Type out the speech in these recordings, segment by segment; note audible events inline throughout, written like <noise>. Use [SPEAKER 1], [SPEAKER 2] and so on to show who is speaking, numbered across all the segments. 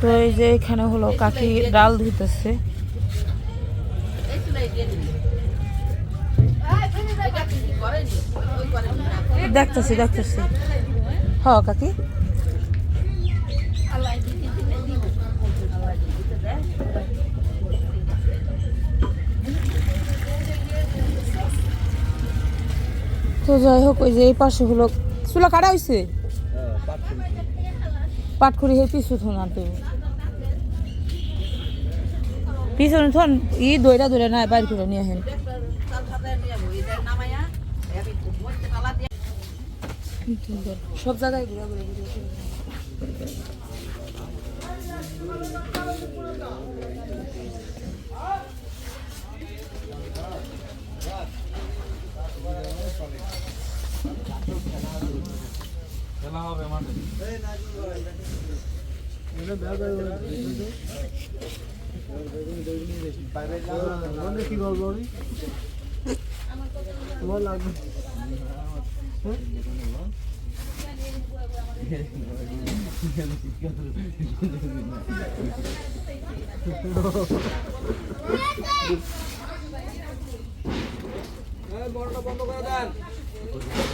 [SPEAKER 1] তো এই যে এখানে হলো কাকি ডাল ধুইতেছে। দেখতেছি দেখতেছি। হ, কাকি। তো যাই হোক, ওই যে এই পাশে হলো চুলা কাটা হয়েছে পাটখড়ি হে পিছু থন আনতে। পিছনে থন, ই দইরা দইরা না বাইর করে নিয়ে হেন সব জায়গায় ঘুরা ঘুরে ঘুরে।
[SPEAKER 2] কি বলব তোমার লাগবে বাচ্চা দিতে বালিটা হাঁটা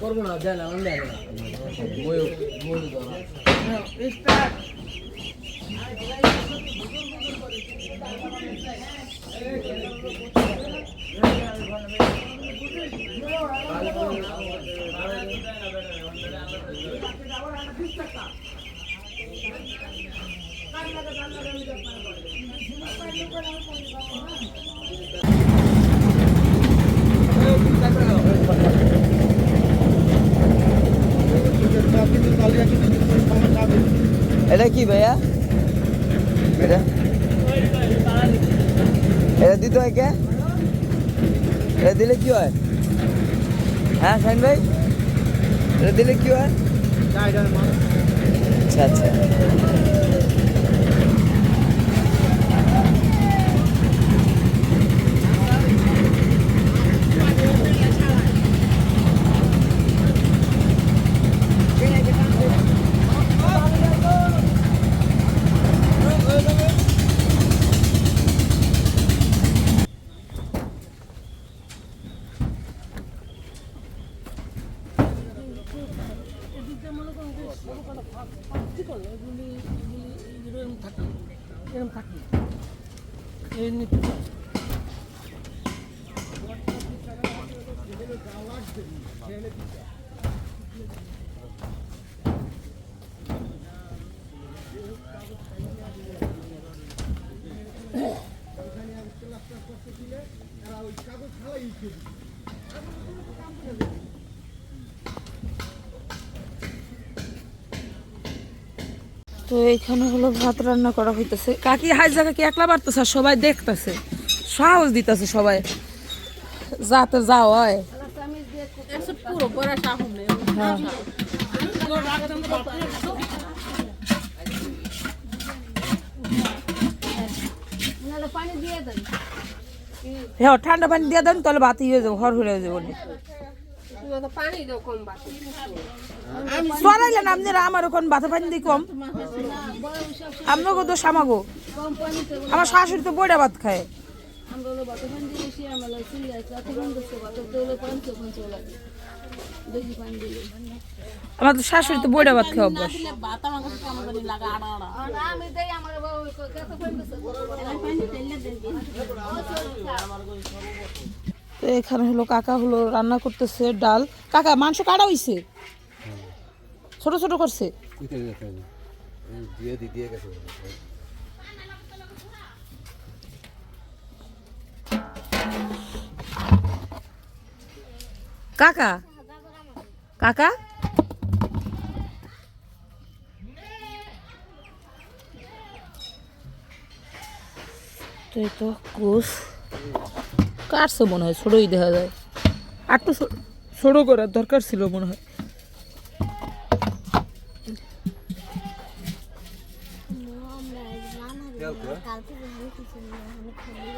[SPEAKER 2] করব না দেন আমার দেন। বই বই
[SPEAKER 3] এটা কি ভাইয়া এটা এটা দিতে হয় কে এটা দিলে কি হয়? হ্যাঁ সাইন ভাই? এটা দিলে কি হয়? আচ্ছা আচ্ছা। Elini tutar. Thank you.
[SPEAKER 1] তো এখানে হলো ভাত রান্না করা হইতেছে। কাকি হাই জায়গা কি একলা বাড়তেছে? আর সবাই দেখতেছে। সাহস দিতেছে সবাই। যাতে যাও হয়। হ্যাঁ ঠান্ডা পানি দিয়ে দেন, তাহলে বাতি হয়ে যাব হর হয়ে যাব। আমার ওখানে ভাতের পানি দিয়ে কম। আপনাকে আমার শাশুড়ি তো বইটা ভাত খায়।
[SPEAKER 4] বাতা বাতা
[SPEAKER 1] আমার তো শাশুড়ি তো বইটা ভাত খাওয়া অভ্যাস। তো এখানে হলো কাকা হলো রান্না করতেছে ডাল। কাকা, মাংস কাটা হইছে? ছোট ছোট করছে? কাকা কাকা? তো কুস কাটছে মনে হয়? ছোটই দেখা যায়। আর একটু ছো- ছোট করার দরকার ছিল মনে হয়।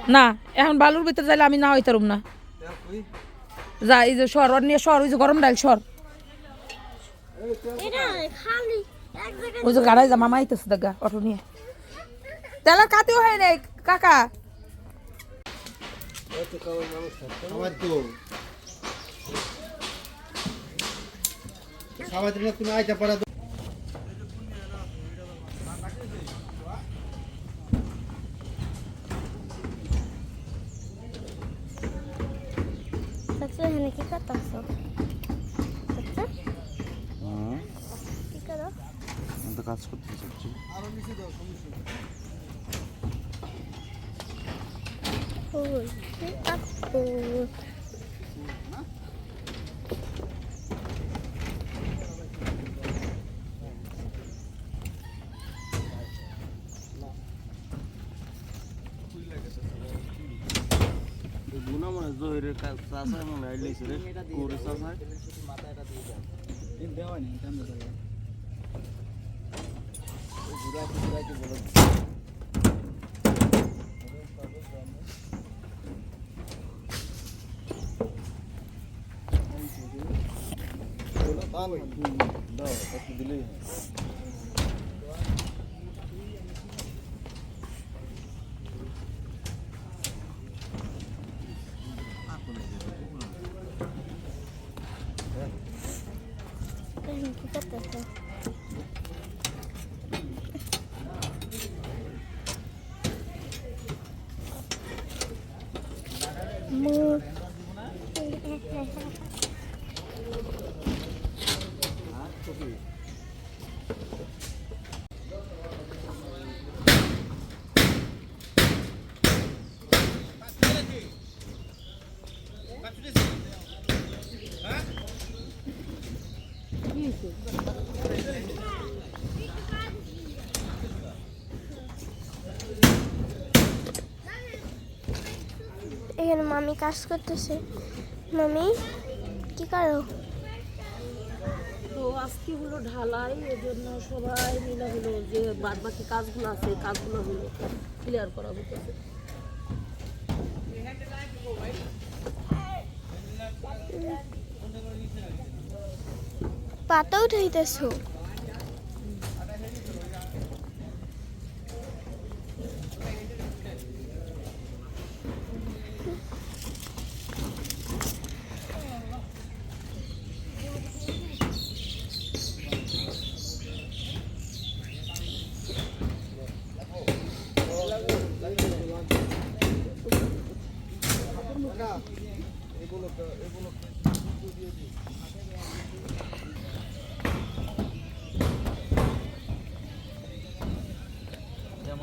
[SPEAKER 1] না এখন বালুর ভিতরে যাইলে আমি না হইতারুম না। যা এই যে সর ওর নিয়ে সর ওই যে গরম ডাল সর। ওই যে গাড়াই যা মামা আইতেছে দেখা অটো নিয়ে। তেলার কাতেও হয় নাই কাকা?
[SPEAKER 5] সবাই তো সবাই দিনে তুমি আইতে পারা
[SPEAKER 4] এখানে কি করতেছ?
[SPEAKER 2] তো কাজ করতে চাচ্ছি
[SPEAKER 4] ফুল কি ফুল
[SPEAKER 2] গুনা মানে জহিরের চাষা মনে হয় লিখছে রে কোরে চাষা Não, tá com দাও একটু দিলেই Thank you.
[SPEAKER 4] এখানে কি করতেছ মু এখানে মামি কাজ করতেছে। মামি কি করো?
[SPEAKER 1] তো আজকে হলো ঢালাই এর জন্য সবাই মিলে হলো যে বাদ বাকি কাজগুলো আছে কাজগুলো হলো ক্লিয়ার করা হইতেছে।
[SPEAKER 4] পাতা উঠাইতেছো?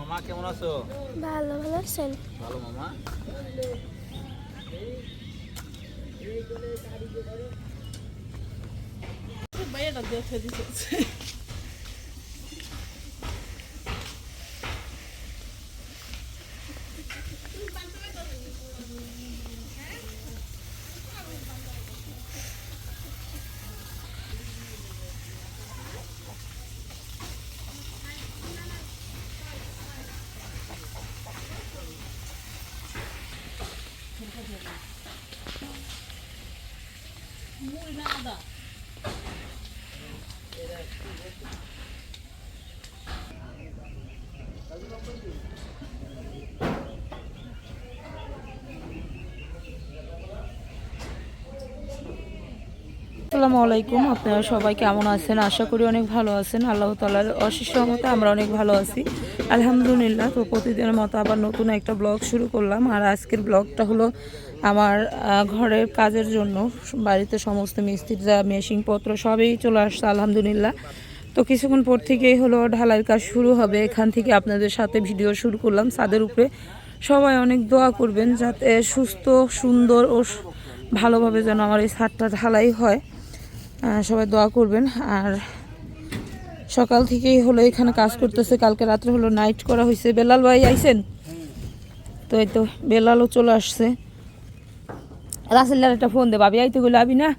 [SPEAKER 2] মামা কেমন আছো?
[SPEAKER 4] ভালো ভালো আছেন?
[SPEAKER 2] ভালো মামা। ভাইয়াটা দেখে দিচ্ছে Pues.
[SPEAKER 1] আসসালামু আলাইকুম। আপনারা সবাই কেমন আছেন? আশা করি অনেক ভালো আছেন। আল্লাহ তালার অশেষ রহমতে আমরা অনেক ভালো আছি। আলহামদুলিল্লাহ, তো প্রতিদিনের মতো আবার নতুন একটা ব্লগ শুরু করলাম। আর আজকের ব্লগটা হলো আমার ঘরের কাজের জন্য। বাড়িতে সমস্ত মিস্ত্রিরা মেশিনপত্র সবই চলে আসছে, আলহামদুলিল্লাহ। তো কিছুক্ষণ পর থেকেই হলো ঢালাইয়ের কাজ শুরু হবে। এখান থেকে আপনাদের সাথে ভিডিও শুরু করলাম ছাদের উপরে। সবাই অনেক দোয়া করবেন যাতে সুস্থ, সুন্দর ও ভালোভাবে যেন আমার এই ছাদটা ঢালাই হয়। সবাই দোয়া করবেন। আর সকাল থেকেই হলো এখানে কাজ করতেছে কালকে রাত্রে হলো নাইট করা হয়েছে। বেলাল ভাই আইছেন? তো এই তো বেলালও চলে আসছে। রাসেল্লার একটা ফোন দে ভাবি আইতে গেলে আবি না?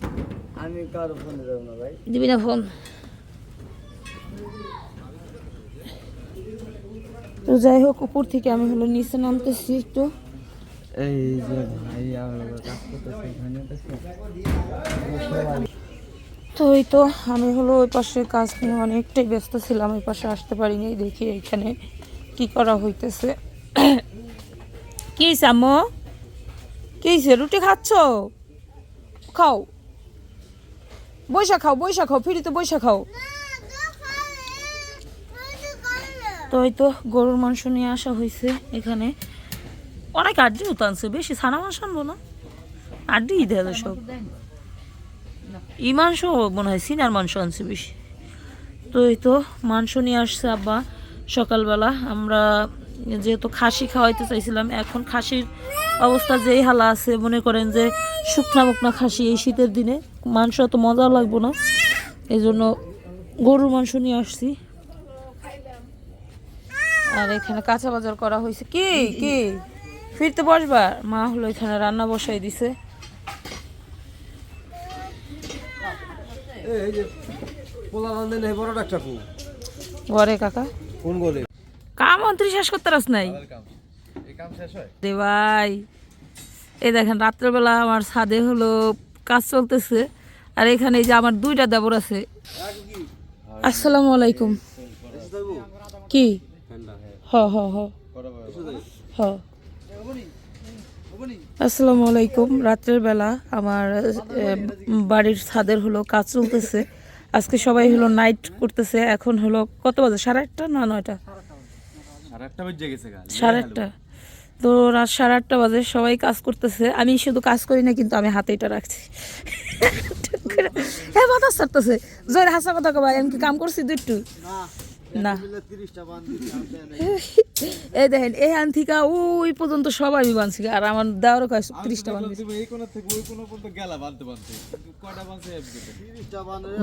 [SPEAKER 3] আমি কারও ফোন দেবো না ভাই।
[SPEAKER 1] দিবি না ফোন তো যাই হোক উপর থেকে আমি হলো নিচে নামতেছি একটু।
[SPEAKER 3] এই যে ভাই আমার কাজ করতেছে এখানে
[SPEAKER 1] তো এই তো আমি হলো ওই পাশে কাজ নিয়ে অনেকটাই ব্যস্ত ছিলাম, ওই পাশে আসতে পারিনি, দেখি এখানে কি করা হইতেছে। কি আম্মু? কি রুটি খাচ্ছ? খাও। বৈশা খাও বৈশা খাও, ফিরিতে বৈশা খাও। তো এই তো গরুর মাংস নিয়ে আসা হয়েছে এখানে। অনেক আড্ডি তো আনছে বেশি ছানা মাংস আনব না। আড্ডি দেয় সব। ই মাংস মনে হয় সিনার মাংস আনছে বেশি। তো এই তো মাংস নিয়ে আসছে আব্বা। সকালবেলা আমরা যেহেতু খাসি খাওয়াইতে চাইছিলাম, এখন খাসির অবস্থা যেই হালা আছে, মনে করেন যে শুকনা মুকনা খাসি এই শীতের দিনে মাংস এত মজা লাগবো না। এই জন্য গরুর মাংস নিয়ে আসছি। আর এখানে কাঁচা বাজার করা হয়েছে। কি? কি? ফিরতে বসবা? মা হলো এখানে রান্না বসাই দিছে।
[SPEAKER 2] এই যে পোলা রান্ধে নেই বড় ডাক্তার কু।
[SPEAKER 1] ঘরে কাকা।
[SPEAKER 2] কোন গলে
[SPEAKER 1] কাম অন্তরি শেষ করতে রাস নাই।
[SPEAKER 2] এই কাম শেষ হয়?
[SPEAKER 1] রে ভাই। এই দেখেন রাত্রেবেলা আমার ছাদে হলো কাজ চলতেছে আর এখানে এই যে আমার দুইটা দেবর আছে। আসসালামু আলাইকুম। কি? হ হ হ। হ। আসসালামু আলাইকুম। রাত্রের বেলা আমার বাড়ির ছাদের হলো কাজ চলতেছে। আজকে সবাই হলো নাইট করতেছে। এখন হলো কত বাজে? সাড়ে আটটা না নয়টা? সাড়ে আটটা তো রাত সাড়ে আটটা বাজে সবাই কাজ করতেছে। আমি শুধু কাজ করি না কিন্তু আমি হাতে এটা রাখছি। <laughs> হ্যাঁ বাতাস ছাড়তেছে। জয়ের হাসা কথা কবা আমি কি কাম করছি একটু। না। <laughs> এই দেখেন এই আন থেকে ওই পর্যন্ত সব আমি বানছি আর আমার দেওয়ারও কাজ ত্রিশটা বান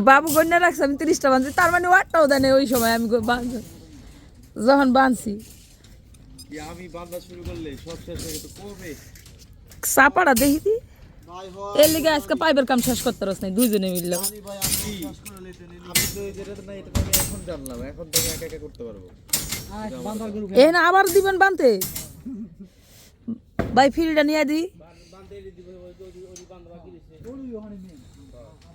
[SPEAKER 1] বাবু গন্যা রাখছে আমি ত্রিশটা বানছি তার মানে ওয়াটটাও দেয় ওই সময় আমি গ- যখন বানছি।
[SPEAKER 2] আমি বান্দা শুরু করলে সব শেষ হয়ে গেছে কবে?
[SPEAKER 1] চাপাড়া দেখি দি। এর লিগে আজকে পাইপের কাম শেষ করতে পারস নাই দুইজনে মিললাম
[SPEAKER 2] আমি তো এই না এটা তো আমি এখন জানলাম এখন তো আমি একা একা করতে পারব।
[SPEAKER 1] এ না আবার দিবেন বানতে? ভাই ফিল্ডটা নিয়ে দি।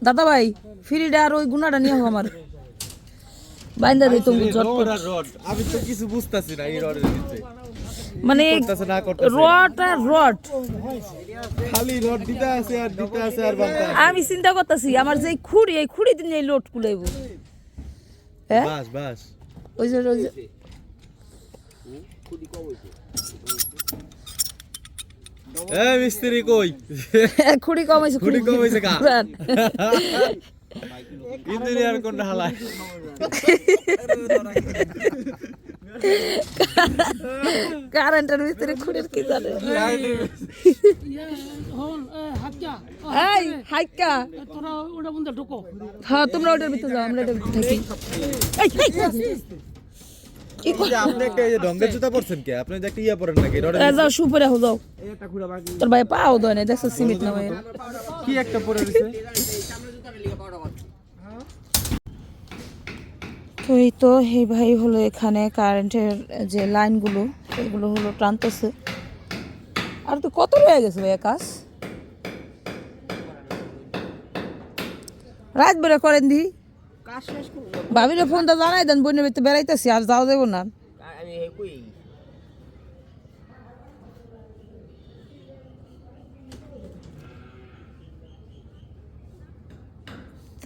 [SPEAKER 1] দাদা ভাই ফিল্ডটা আর ওই গুনাটা নিয়ে হোক আমার। বাইন্দা দিই তুমি
[SPEAKER 2] আমি তো কিছু বুঝতাছি না এই রডের
[SPEAKER 1] মানে
[SPEAKER 2] করতেছে
[SPEAKER 1] রড
[SPEAKER 2] খালি রড দিতে আছে আর দিতে আছে আর
[SPEAKER 1] আমি চিন্তা করতেছি আমার যে খুঁড়ি এই খুঁড়ি দিন এই লোড কুলাইব হ্যাঁ?
[SPEAKER 2] বাস বাস।
[SPEAKER 1] ওই যে ওই যে।
[SPEAKER 2] এ মিস্ত্রি কই? <laughs>
[SPEAKER 1] খুঁড়ি কম হয়েছে
[SPEAKER 2] খুঁড়ি কম হয়েছে কা? ইঞ্জিনিয়ার কোন হালায়? <laughs>
[SPEAKER 1] কারেন্টের ভিতরে খুঁড়ির কি জানে? এই হাইকা। হ্যাঁ তোমরা ওটার ভিতরে যাও আমরা এটার ভিতরে থাকি।
[SPEAKER 2] ইয়া
[SPEAKER 1] তোর ভাই পাও দয় না দেখছ সিমেন্ট নামে।
[SPEAKER 2] কি একটা পরে
[SPEAKER 1] তো এই তো এই ভাই হলো এখানে কারেন্টের যে লাইনগুলো এগুলো হলো টানতেছে। আর তো কত রয়ে গেছে ভাই কাজ? রাত বেড়ে করেন দি। ভাবিলে ফোনটা জানাই দেন বোনের তো বেড়াইতেছি আর যাও দেবো না।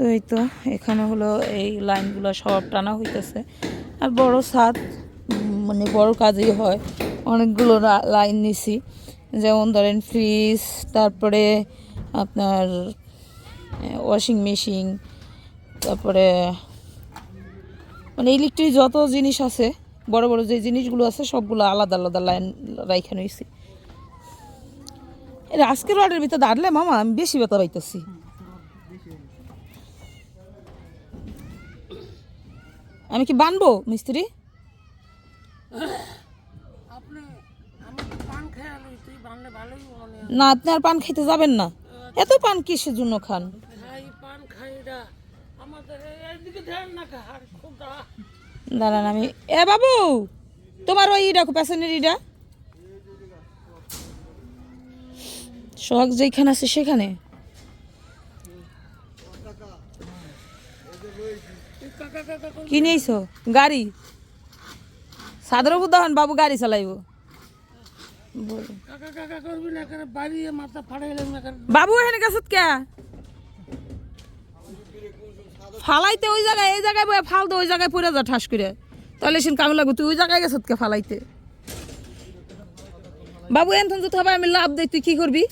[SPEAKER 1] তো এই তো এখানে হলো এই লাইনগুলো সব টানা হইতেছে। আর বড় ছাদ মানে বড় কাজই হয়। অনেকগুলো লাইন নিছি। যেমন ধরেন ফ্রিজ, তারপরে আপনার ওয়াশিং মেশিন, তারপরে মানে ইলেকট্রিক যত জিনিস আছে, বড় বড় যে জিনিসগুলো আছে, সবগুলো আলাদা আলাদা লাইন রাইখানে হয়েছি আজকের অর্ডারের ভিতরে দাঁড়লে মামা, আমি বেশি ব্যথা পাইতেছি। আমি কি বানবো মিস্ত্রি? না। আপনি আর পান খাইতে যাবেন না। এত পান কিসের জন্য খান? দাঁড়ান আমি এ বাবু তোমার ওই ইটা প্যাসেঞ্জার ইটা সোহাগ যেখানে আছে সেখানে? কি নিয়েছো গাড়ি? সাদর উদাহরণ বাবু গাড়ি চালাইব। বাবু এখানে গেছত কে ফালাইতে ওই জায়গায়, এই জায়গায় বয়ে ফাল দে ওই জায়গায় পড়ে যা ঠাস করে তাহলে সেন কামে লাগবে, তুই ওই জায়গায় গেছত কে ফালাইতে? বাবু, এনথন যদি হবে আমি লাভ দেই, তুই কি করবি?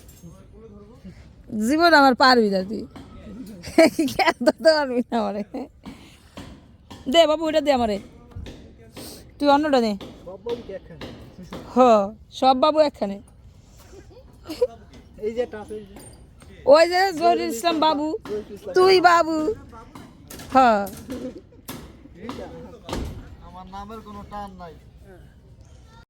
[SPEAKER 1] জীবন আমার পারবি না তুই। <laughs> পারবি না দে বাবু ওইটা দে আমারে। তুই অন্যটা দে। হ সব বাবু একখানে। ওই যে জহির ইসলাম বাবু তুই বাবু। হ্যাঁ।
[SPEAKER 5] আমার নামের কোনো টান নাই।